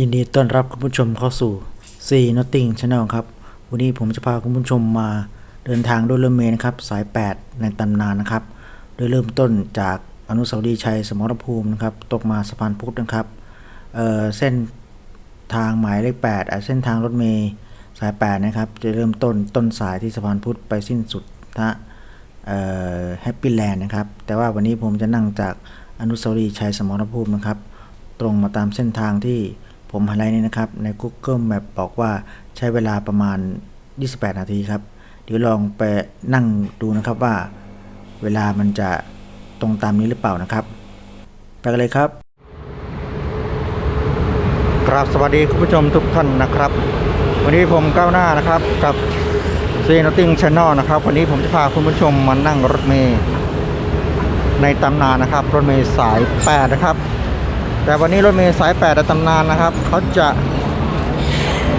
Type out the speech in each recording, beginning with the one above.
ยินดีต้อนรับคุณผู้ชมเข้าสู่ C Notting Channel ครับ วันนี้ผมจะพาคุณผู้ชมมาเดินทางด้วยรถเมล์นะครับ สาย 8 ในตำนานนะครับ โดยเริ่มต้นจากอนุสาวรีย์ชัยสมรภูมินะครับ ตกมาสะพานพุทธนะครับเเส้นทางหมายเลข8เส้นทางรถเมล์สาย 8 นะครับ จะเริ่มต้นต้นสายที่สะพานพุทธไปสิ้นสุดนะแฮปปี้แลนด์นะครับ แต่ว่าวันนี้ผมจะนั่งจากอนุสาวรีย์ชัยสมรภูมินะครับ ตรงมาตามเส้นทางที่ ผมไฮไลท์นี่นะครับ ใน Google Map บอกว่าใช้เวลาประมาณ 28 นาทีครับ เดี๋ยวลองไปนั่งดูนะครับว่า เวลามันจะตรงตามนี้หรือเปล่านะครับ ไปกันเลยครับครับสวัสดีคุณผู้ชมทุกท่านนะครับ วันนี้ผมก้าวหน้านะครับกับซีนอตติ้งช n น e l นะครับ วันนี้ผมจะพาคุณผู้ชมมานั่งรถเมล์ในตำนานนะครับ รถเมล์สาย 8 นะครับ แต่วันนี้รถเมล์สาย8ในตำนานนะครับ เขาจะ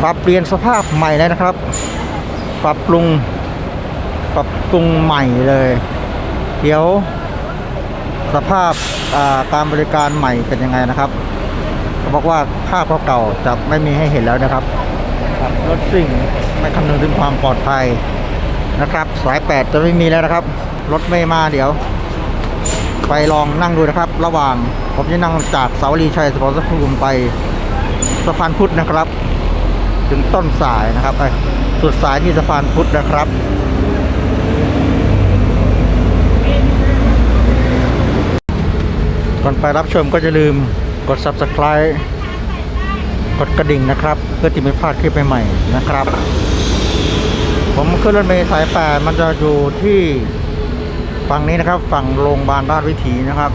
ปรับเปลี่ยนสภาพใหม่เลยนะครับ ปรับปรุง ปรับปรุงใหม่เลย เดี๋ยวสภาพาการบริการใหม่เป็นยังไงนะครับเขาบอกว่าภาพเก่าๆจะไม่มีให้เห็นแล้วนะครับครับรถซิ่งไม่คำนึงถึงความปลอดภัยนะครับ สาย 8 จะไม่มีแล้วนะครับ รถไม่มาเดี๋ยว ไปลองนั่งดูนะครับ ระหว่างผมจะนั่งจากเสาวรีชัยสปอร์ตภูมิไปสะพานพุทธนะครับ ถึงต้นสายนะครับไปสุดสายที่สะพานพุทธนะครับก่อนไปรับชมก็จะลืมกด subscribe กดกระดิ่งนะครับ เพื่อที่ไม่พลาดคลิปใหม่ๆนะครับ ผมขึ้นรถเมล์สายแปดมันจะอยู่ที่ ฝั่งนี้นะครับ ฝั่งโรงพยาบาลราชวิถีนะครับ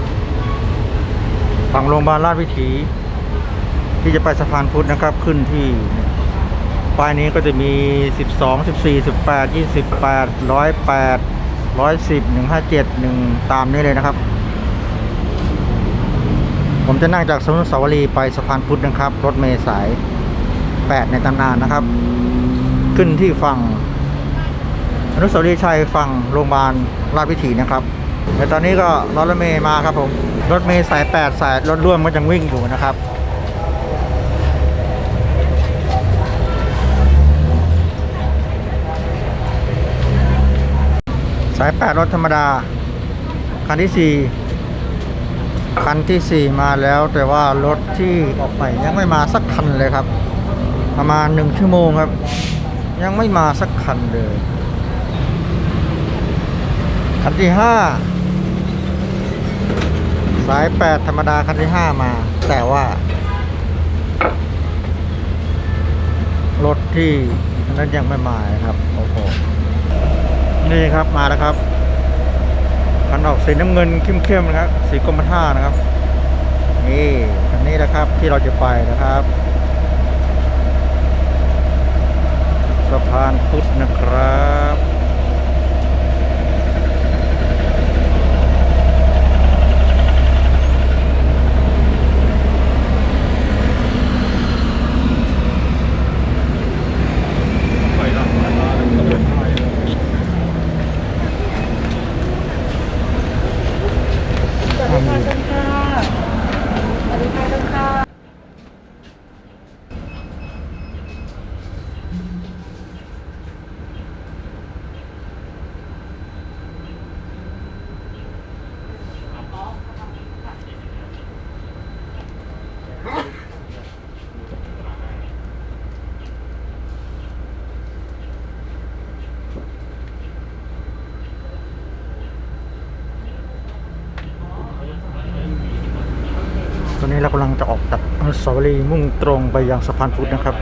ฝั่งโรงพยาบาลราชวิถี ที่จะไปสะพานพุทธนะครับขึ้นที่ป้ายนี้ก็จะมี 12 14 18 28 108 110 157 1 ตามนี้เลยนะครับ ผมจะนั่งจากสมุทรสาวรีไปสะพานพุทธนะครับ รถเมล์สาย 8 ในตำนานนะครับ ขึ้นที่ฝั่ง อนุสาวรีย์ชัยฝั่งโรงพยาบาลราชวิถีนะครับแต่ตอนนี้ก็รถรถเมย์มาครับผมรถเมย์สาย 8 สายรถร่วมก็ยังวิ่งอยู่นะครับสาย 8 รถธรรมดา คันที่ 4 คันที่ 4 มาแล้วแต่ว่ารถที่ออกไปยังไม่มาสักคันเลยครับ ประมาณ 1 ชั่วโมงครับ ยังไม่มาสักคันเลย คันที่ห้าสายแปดธรรมดาคันที่ห้ามา แต่ว่ารถที่นั้นยังไม่มาครับโอ้โหนี่ครับมาแล้วครับคันออกสีน้ำเงินเข้มๆนะครับสีกรมท่านะครับ นี่คันนี้นะครับที่เราจะไปนะครับสะพานพุทธนะครับ สวัสดีค่ะท่านค่ะสวัสดีค่ะท่านค่ะ ตอนนี้เรากำลังจะออกจากอนุ สาวรีย์มุ่งตรงไปยังสะพานพุทธนะครับ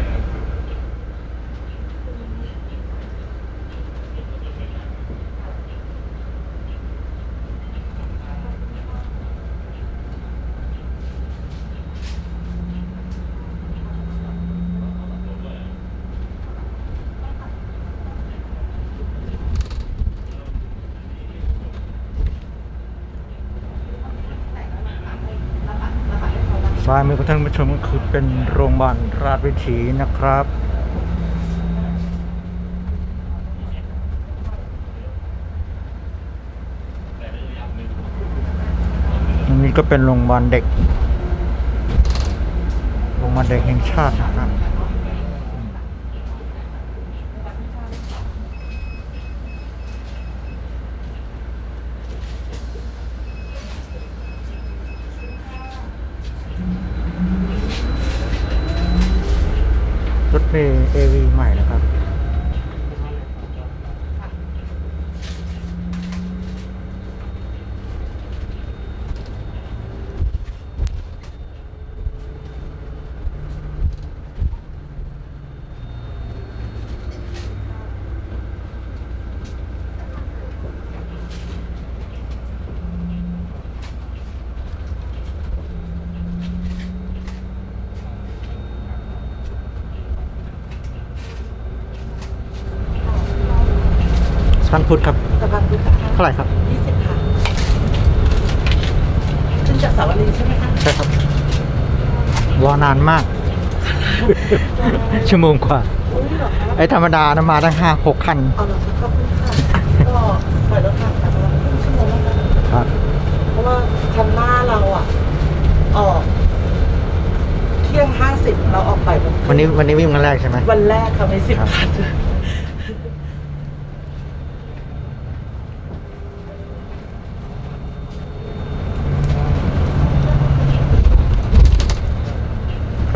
ซ้ายมือของท่านผู้ชมก็คือเป็นโรงพยาบาลราชวิถีนะครับอันนี้ก็เป็นโรงพยาบาลเด็ก โรงพยาบาลเด็กแห่งชาตินะครับรถเมล์เอวีใหม่นะครับ ชั้น พุทธครับสะพานพุทธค่ะเท่าไหร่ครับยี่สิบค่ะขึ้นจากสาวรีใช่ไหมคะใช่ครับรอนานมาก ชั่วโมงกว่า อุ้ยเหรอคะไอ้ธรรมดานะมาตั้งห้าหกคันเอาเหรอคะขอบคุณค่ะก็ปล่อยรถผ่านไปประมาณครึ่งชั่วโมงแล้วกันครับ เพราะว่าคันหน้าเราอะ ออก เที่ยงห้าสิบเราออกไปวันนี้วันนี้วิ่งวันแรกใช่ไหมวันแรกค่ะในสิบครับ คัน ค่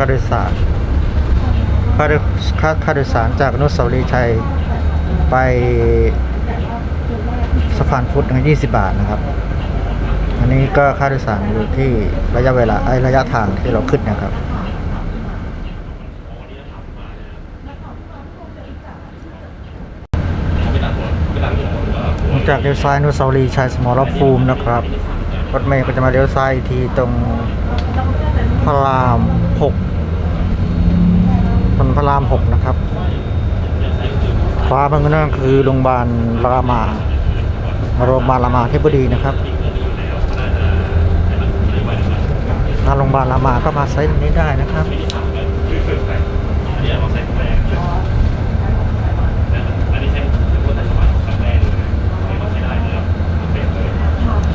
าโดยสารค่าโดยค่าค่าโดยสารจากอนุสาวรีย์ชัยไปสะพานพุทธยี่สิบบาทนะครับ อันนี้ก็ค่าโดยสารอยู่ที่ระยะเวลาไอ้ระยะทางที่เราขึ้นนะครับจากเลี้ยวซ้ายนุสาวรีชัยสมรภูมินะครับรถเมย์ก็จะมาเลี้ยวซ้ายทีตรงพระรามหก นนพระรามหกนะครับฟ้ามันก็นั่นคือโรงพยาบาลรามาโรงพยาบาลรามาเทพบุรีนะครับทางโรงพยาบาลรามาก็มาไซต์นี้ได้นะครับ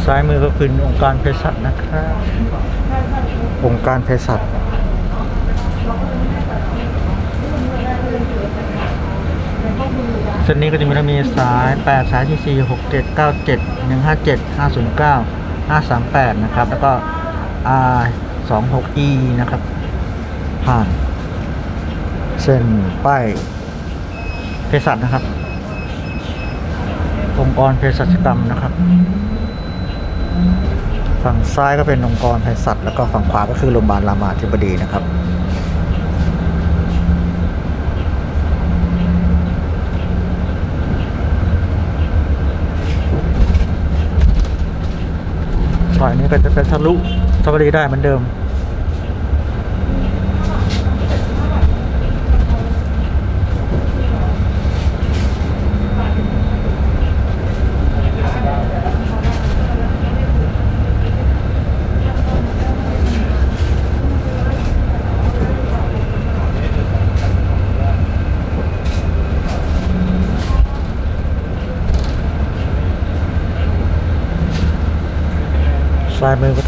ซ้ายมือก็คือองค์การเภสัชนะครับ องค์การเภสัช เส้นนี้ก็จะมีมีสาย 8 สายที่4 6 7 9 7 1 5 7 5 0 9 5 3 8 นะครับ แล้วก็ R 2 6 E นะครับ ผ่าน เส้นป้ายเภสัชนะครับ องค์กรเภสัชกรรมนะครับ ฝั่งซ้ายก็เป็นองค์กรเภสัชแล้วก็ฝั่งขวาก็คือโรงพยาบาลรามาธิบดีนะครับ ซอยนี้ ก็จะเป็นทะลุสวัสดีได้เหมือนเดิม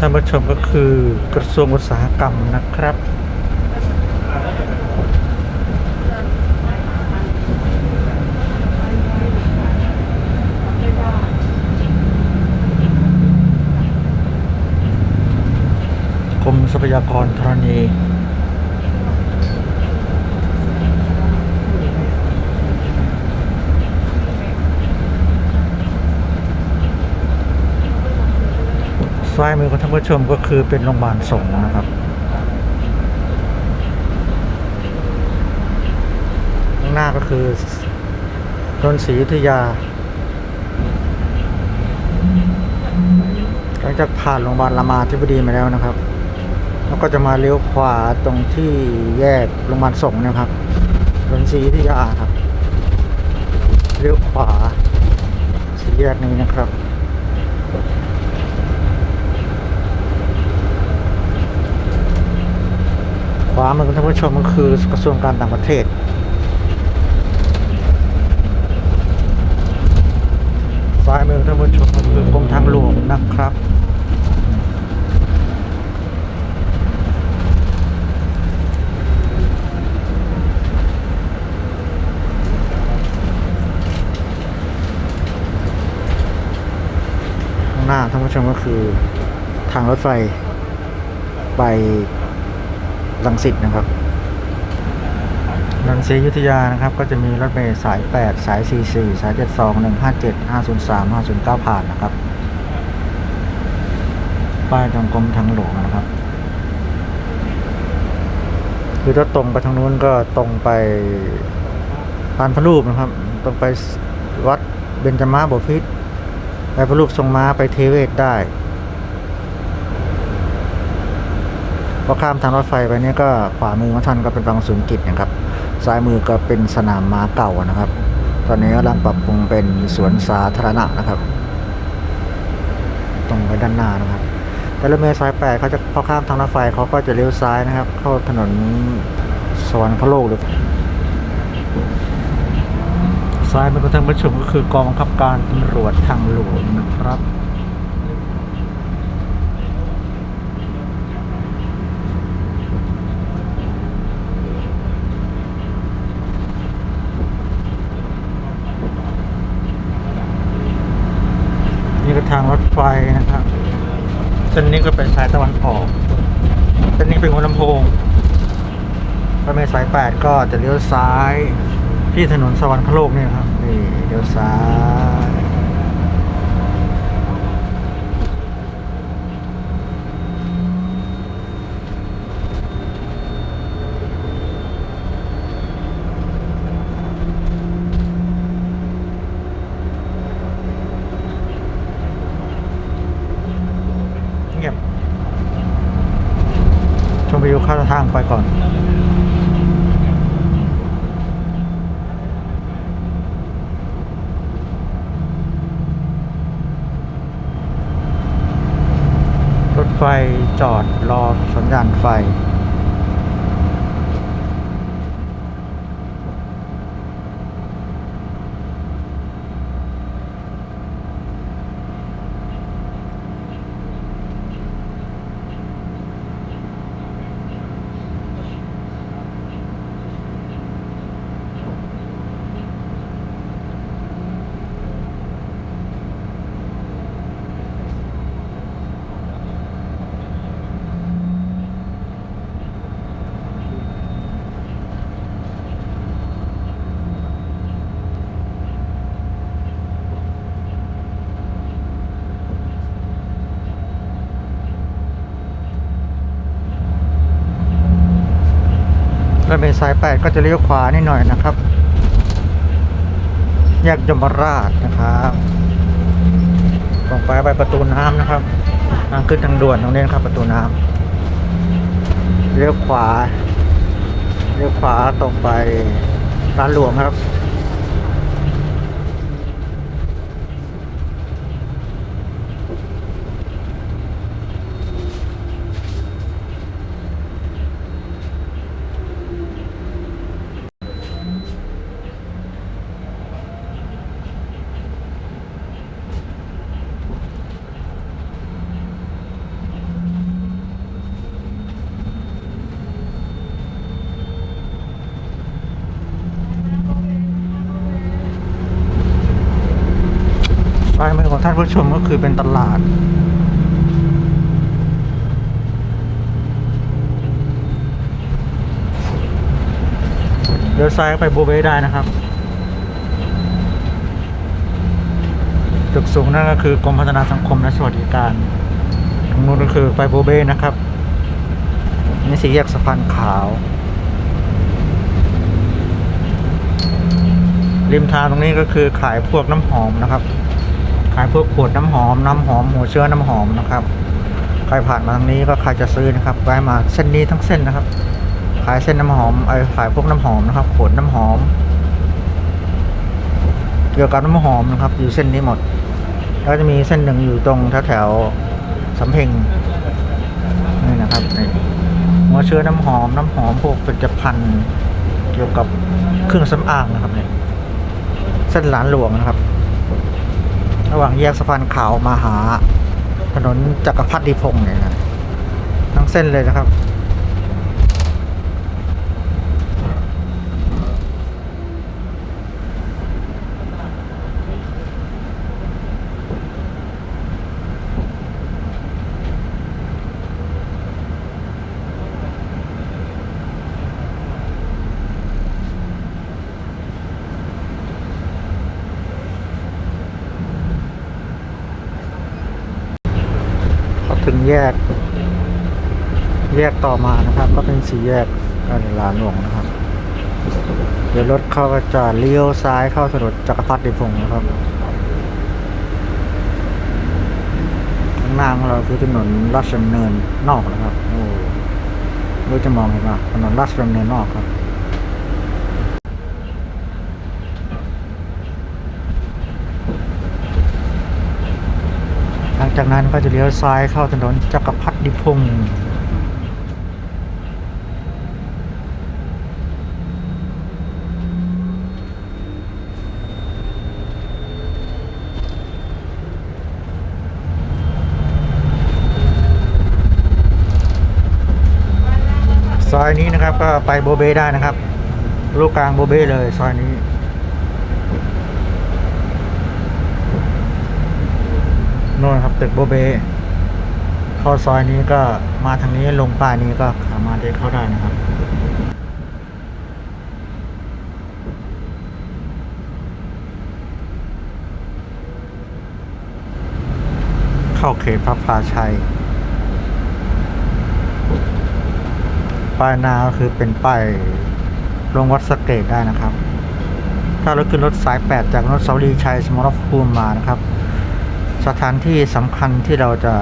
ท่านผู้ชมก็คือกระทรวงอุตสาหกรรมนะครับ กรมทรัพยากรธรณี ซ้ายมือของท่านผู้ชมก็คือเป็นโรงพยาบาลสงฆ์นะครับ ข้างหน้าก็คือถนนศรีอยุธยา หลังจากผ่านโรงพยาบาลรามาธิบดีมาแล้วนะครับ แล้วก็จะมาเลี้ยวขวาตรงที่แยกโรงพยาบาลสงฆ์นะครับถนนศรีอยุธยาครับ เลี้ยวขวาสี่แยกนี้นะครับ ขวามือท่านผู้ชมมันคือกระทรวงการต่างประเทศ ซ้ายมือท่านผู้ชมมันคือกรมทางหลวงนะครับข้างหน้าท่านผู้ชมก็คือทางรถไฟไป ลังสิตนะครับนันซีอยุธยานะครับ ก็จะมีรถเมล์สาย 8 สาย 44 สาย 72 157 503 509 ผ่านนะครับ ป้ายตรงกรมทางหลวงนะครับ คือถ้าตรงไปทางนู้นก็ตรงไปพานพระรูปนะครับ ตรงไปวัดเบญจมาบพิตไปพระรูปทรงม้าไปเทเวศได้ พอข้ามทางรถไฟไปนี่ก็ขวามือของท่านก็เป็นบางศูนย์กิจนะครับซ้ายมือก็เป็นสนามม้าเก่านะครับ ตอนนี้กำลังปรับปรุงเป็นสวนสาธารณะนะครับ ตรงไปด้านหน้านะครับ แต่รถเมล์สายแปดเขาจะพอข้ามทางรถไฟเขาก็จะเลี้ยวซ้ายนะครับ เข้าถนนสวรรคโลกหรือซ้ายมือของท่านผู้ชมก็คือกองบังคับการตำรวจทางหลวงนะครับ นี่ก็ทางรถไฟนะครับ เส้นนี้ก็เป็นสายตะวันออก เส้นนี้เป็นหัวลำโพงรถเมล์สายแปด ก็จะเลี้ยวซ้ายที่ถนนสวรรคโลกนี่นะครับนี่เลี้ยวซ้ายเงียบชมวิวข้าทางไปก่อน รถไฟจอดรอ สั เป็นสายแปดก็จะเลี้ยวขวานิดหน่อยนะครับ แยกยมราชนะครับตรงไปไปประตูน้ำนะครับทางขึ้นทางด่วนตรงนี้นะครับ ประตูน้ำเลี้ยวขวาเลี้ยวขวาตรงไปร้านหลวงครับ ท่านผู้ชมก็คือเป็นตลาด เดี๋ยวซ้ายไปบูเบได้นะครับ ตึกสูงนั่นก็คือกรมพัฒนาสังคมและสวัสดิการตรงนู้นก็คือไปบูเบนะครับ นี่สีแยกสะพานขาวริมทางตรงนี้ก็คือขายพวกน้ำหอมนะครับายพวกขวดน้ำหอมน้ำหอมหัวเชื้อน้ำหอมนะครับ ใครผ่านมาทางนี้ก็ใครจะซื้อนะครับแวะมาเส้นนี้ทั้งเส้นนะครับ ขายเส้นน้ำหอมไอ้ขายพวกน้ำหอมนะครับ ขวดน้ำหอม เกี่ยวกับน้ำหอมนะครับ อยู่เส้นนี้หมด แล้วจะมีเส้นหนึ่งอยู่ตรงแถวแถวๆสำเพ็งนี่นะครับหัวเชื้อน้ำหอมน้ำหอมพวกผลิตภัณฑ์เกี่ยวกับเครื่องสำอางนะครับเนี่ยเส้นหลานหลวงนะครับ ระหว่างแยกสะพานขาวมาหา ถนนจักรพรรดิพงศ์เนี่ยนะทั้งเส้นเลยนะครับ ถึงแยก แยกต่อมานะครับ ก็เป็นสี่แยกการลานหลวงนะครับ เดี๋ยวรถเข้าก็จะเลี้ยวซ้ายเข้าถนนจักรพรรดิพงศ์นะครับข้างหน้าของเราคือถนนราชดำเนินนอกนะครับโอ้รู้จะมองเห็นป่ะถนนราชดำเนินนอกครับ งจากนั้นก็จะเลี้ยวซ้ายเข้าถนนจักรพรรดิพงศ์ซอยนี้นะครับก็ไปโบเบได้นะครับ ลูกกลางโบเบเลยซอยนี้ โน่นครับตึกโบเบเข้าซอยนี้ก็มาทางนี้ลงป้ายนี้ก็สามารถได้เข้าได้นะครับเข้าเขตพระพาชัย ป้ายหนาก็คือเป็นป้ายลงวัดสเกตได้นะครับ ถ้าเราขึ้นรถสาย 8 จากรถเสาวรีชัยสมรภูมิมานะครับ สถานที่สำคัญที่เราจะ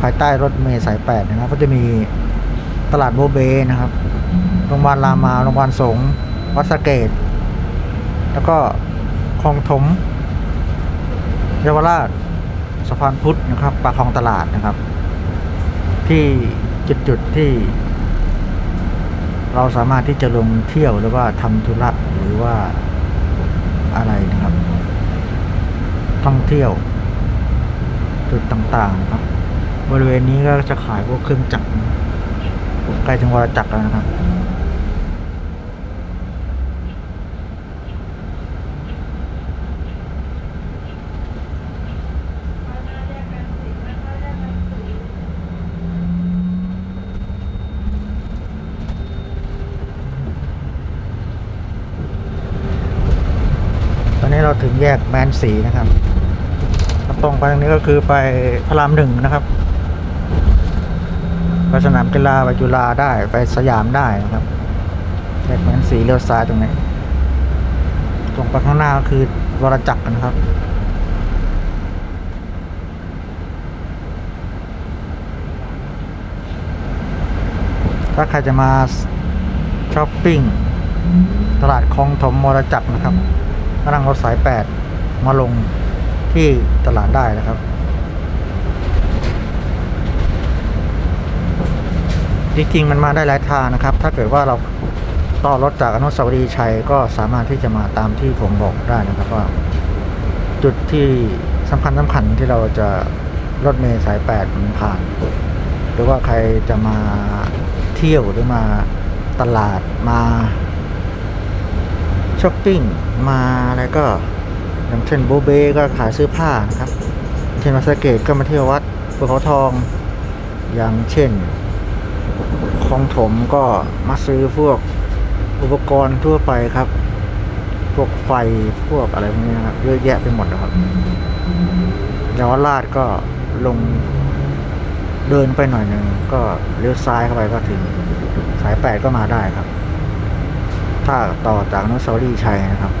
ภายใต้รถเมล์สาย8นะครับ ก็จะมีตลาดโบเบนะครับโรงพยาบาลรามาโรงพยาบาลสงฆ์วัดสเกต แล้วก็คลองถมเยาวราชสะพานพุทธนะครับปากคลองตลาดนะครับ ที่จุดๆที่ เราสามารถที่จะลงเที่ยวหรือว่าทำธุระหรือว่าอะไรนะครับ ท่องเที่ยว จุดต่างๆครับ บริเวณนี้ก็จะขายพวกเครื่องจักรใกล้จังหวัดจักรแล้วนะครับ ตอนนี้เราถึงแยกแมนสีนะครับตรงไปทางนี้ก็คือไปพระรามหนึ่งนะครับไปสนามกีฬาไปจุฬาได้ไปสยามได้นะครับแยกแมนสีเลี้ยวซ้ายตรงนี้ตรงไปข้างหน้าก็คือวรจักรนะครับถ้าใครจะมาช้อปปิ้งตลาดคลองถมมรจักรนะครับ ก็นั่งรถสายแปดมาลงที่ตลาดได้นะครับ จริงๆมันมาได้หลายทางนะครับ ถ้าเกิดว่าเราต่อรถจากอนุสาวรีย์ชัยก็สามารถที่จะมาตามที่ผมบอกได้นะครับว่า จุดที่สำคัญสำคัญที่เราจะรถเมล์สายแปดมันผ่าน หรือว่าใครจะมาเที่ยวหรือมาตลาดมา ช้อปปิ้งมาอะไรก็อย่างเช่นโบเบก็ขายเสื้อผ้านะครับเช่นมาสเกตก็มาเที่ยววัดภูเขาทอง อย่างเช่นคลองถมก็มาซื้อพวกอุปกรณ์ทั่วไปครับ พวกไฟพวกอะไรพวกนี้นะครับเยอะแยะไปหมดนะครับเยาวราชก็ลงเดินไปหน่อยหนึ่งก็เลี้ยวซ้ายเข้าไปก็ถึงสายแปดก็มาได้ครับ ถ้าต่อจากนุสซอรี่ชัยนะครับ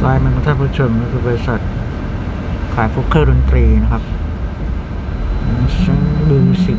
ซ้ายมันท่านผู้ชมก็คือบริษัท ขายพวกเครื่องดนตรีนะครับชั้นดูสิ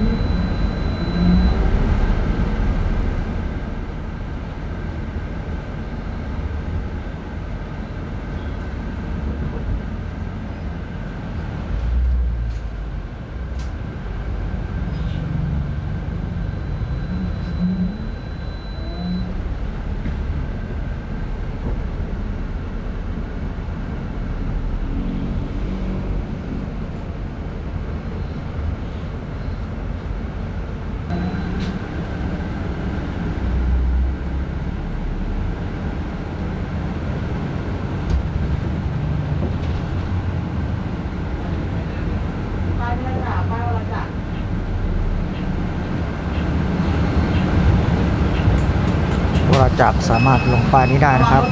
สามารถลงป้ายนี้ได้นะครับ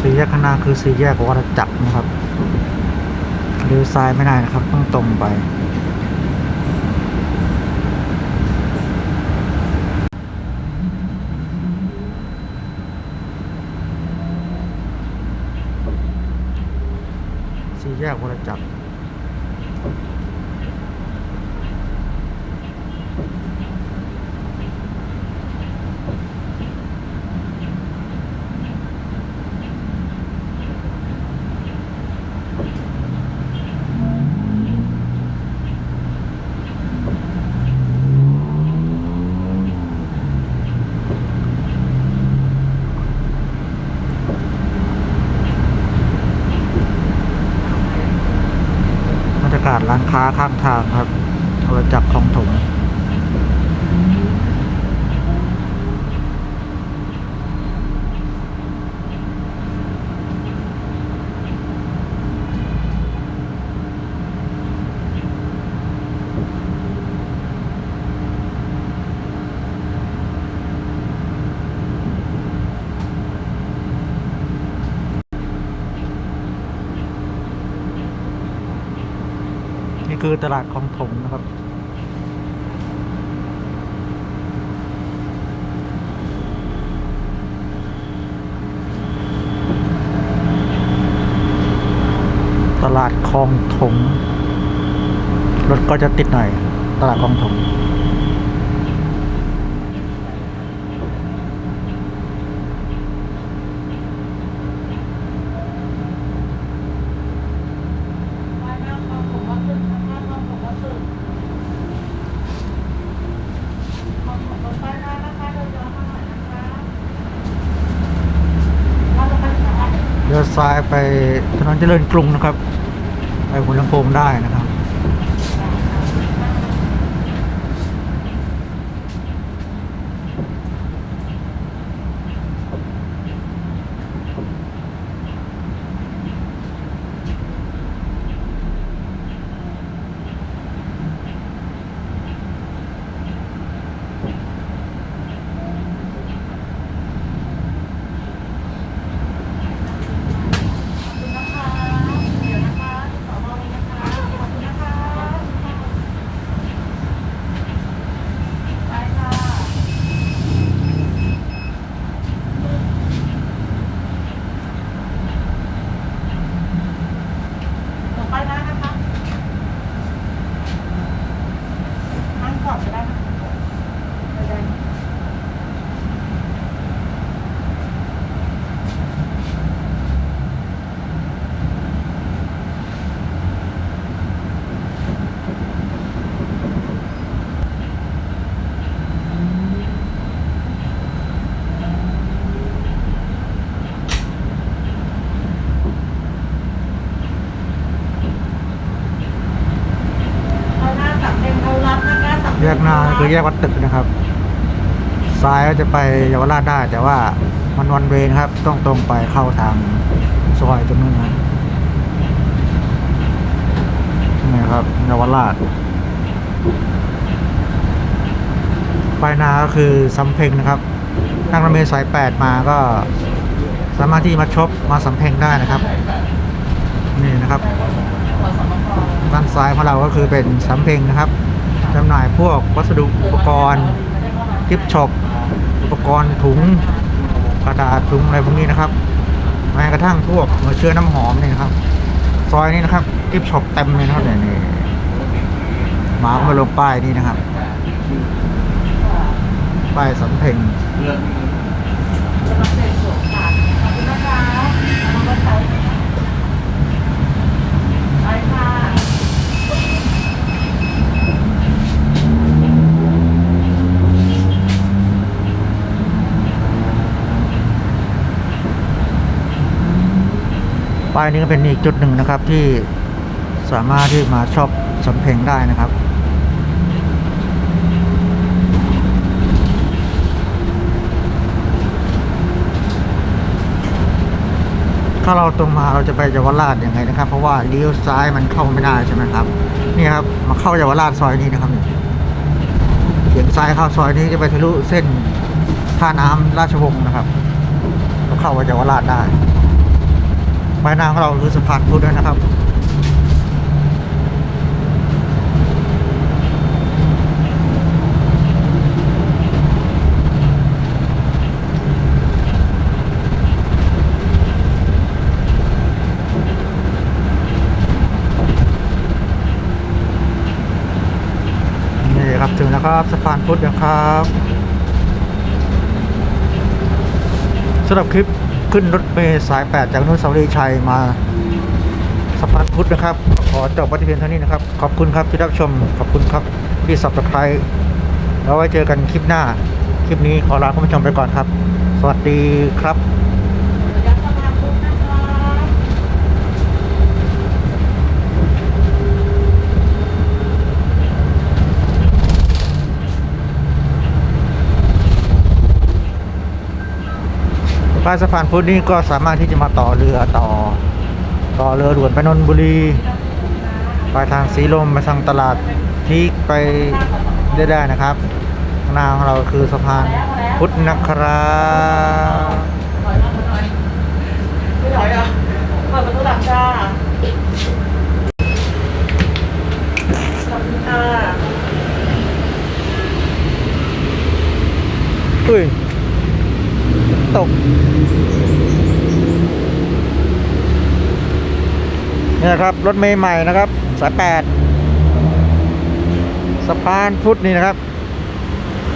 สี่แยกข้างหน้าคือสี่แยกวัฏจักรนะครับเลี้ยวซ้ายไม่ได้นะครับ ต้องตรงไป สี่ แยกวัฏจักรบร ค้าข้างทางครับวัฏจักรคลองถม นี่ คือตลาดคลองถมนะครับ ตลาดคลองถมรถก็จะติดหน่อย ตลาดคลองถม ไปหน้าคลองผมว่าขึ้นข้างหน้าคลองผมว่าขึ้นคลองผมรถไปหน้านะคะเดินย้อนมาหน่อยนะคะเราจะไปไหน เลี้ยวซ้าย ไปถนนเจริญกรุงนะครับ ไปหัวลำโพงได้นะครับ ขอบคุณนะคะ เดี๋ยวนะคะสอมอนี้นะคะ ขอบคุณนะคะไปค่ะหนูไปได้นะคะนั่งก่อนก็ได้นะคะไปได้ เอาหน้าสับเต็มเอารับนะคะสับ แย กหน้าคือแยกวัดตึกนะครับ ซ้ายก็จะไปเยาวราชได้ แต่ว่ามันวันเวนะครับ ต้องตรงไปเข้าทางซอยตรงนู้นนะนี่ครับเยาวราชปลายนาก็คือสำเพ็งนะครับนั่งรถเมล์สายแปดมาก็สามารถที่มาชบมาสำเพ็งได้นะครับ นี่นะครับ ด้านซ้ายของเราก็คือเป็นสำเพ็งนะครับ จำหน่ายพวกวัสดุอุปกรณ์กิฟช็อปอุปกรณ์ถุงกระดาษถุงอะไรพวกนี้นะครับแม้กระทั่งพวกหัวเชื้อน้ำหอมนี่นะครับ ซอยนี้นะครับกิฟช็อปเต็มเลยนะครับเนี่ยนี่มามาลงป้ายนี่นะครับ ป้ายสำเพ็งเซ็นสวมขาดขอบคุณนะคะ ปายนี้ก็เป็นอีกจุดหนึ่งนะครับที่สามารถที่มาชอบสำเพ็งได้นะครับถ้าเราตรงมาเราจะไปเยาวราชยังไงนะครับ เพราะว่าเลี้ยวซ้ายมันเข้าไม่ได้ใช่ไหมครับนี่ครับมาเข้าเยาวราชซอยนี้นะครับเขียนซ้ายเข้าซอยนี้จะไปทะลุเส้นท่าน้ำราชวงศ์นะครับก็เข้าไปเยาวราชได้ ปลายทางของเราคือสะพานพุทธด้วยนะครับนี่ครับถึงแล้วครับสะพานพุทธนะครับสำหรับคลิป ขึ้นรถเมล์สาย 8 จากนุสาวรีย์ชัยมาสะพานพุทธนะครับ ขอจบวัติเพียงเท่านี้นะครับ ขอบคุณครับที่รับชม ขอบคุณครับที่สับสไครต์แล้วไว้เจอกันคลิปหน้า คลิปนี้ขอลาคุณผู้ชมไปก่อนครับ สวัสดีครับ ยักษ์สะพานพุทธนะคะ ใต้สะพานพุทธนี่ก็สามารถที่จะมาต่อเรือต่อ ต่อเรือด่วนไปนนทบุรีไปทางสีลมไปทางตลาดที่ไปได้ได้นะครับข้างหน้าของเราคือสะพานพุทธนะครับไม่ถอยอะเปิดประตูหลังจ้าขอบคุณค่ะอุ้ย ตก เนี่ยครับ รถเมย์ใหม่นะครับ สายแปดสะพานพุทธนี่นะครับ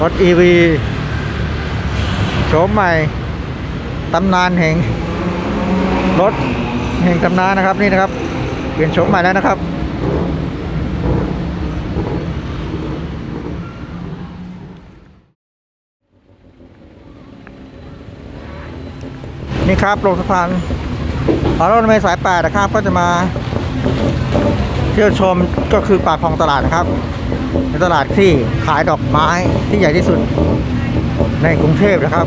รถ EV โฉมใหม่ตำนานแห่ง รถแห่งตำนานนะครับนี่นะครับ เปลี่ยนโฉมใหม่แล้วนะครับ นี่ครับลงสะพานขอรถเมล์สายแปดนะครับ ก็จะมาเที่ยวชมก็คือปากคลองตลาดนะครับเป็นตลาดที่ขายดอกไม้ที่ใหญ่ที่สุดในกรุงเทพนะครับ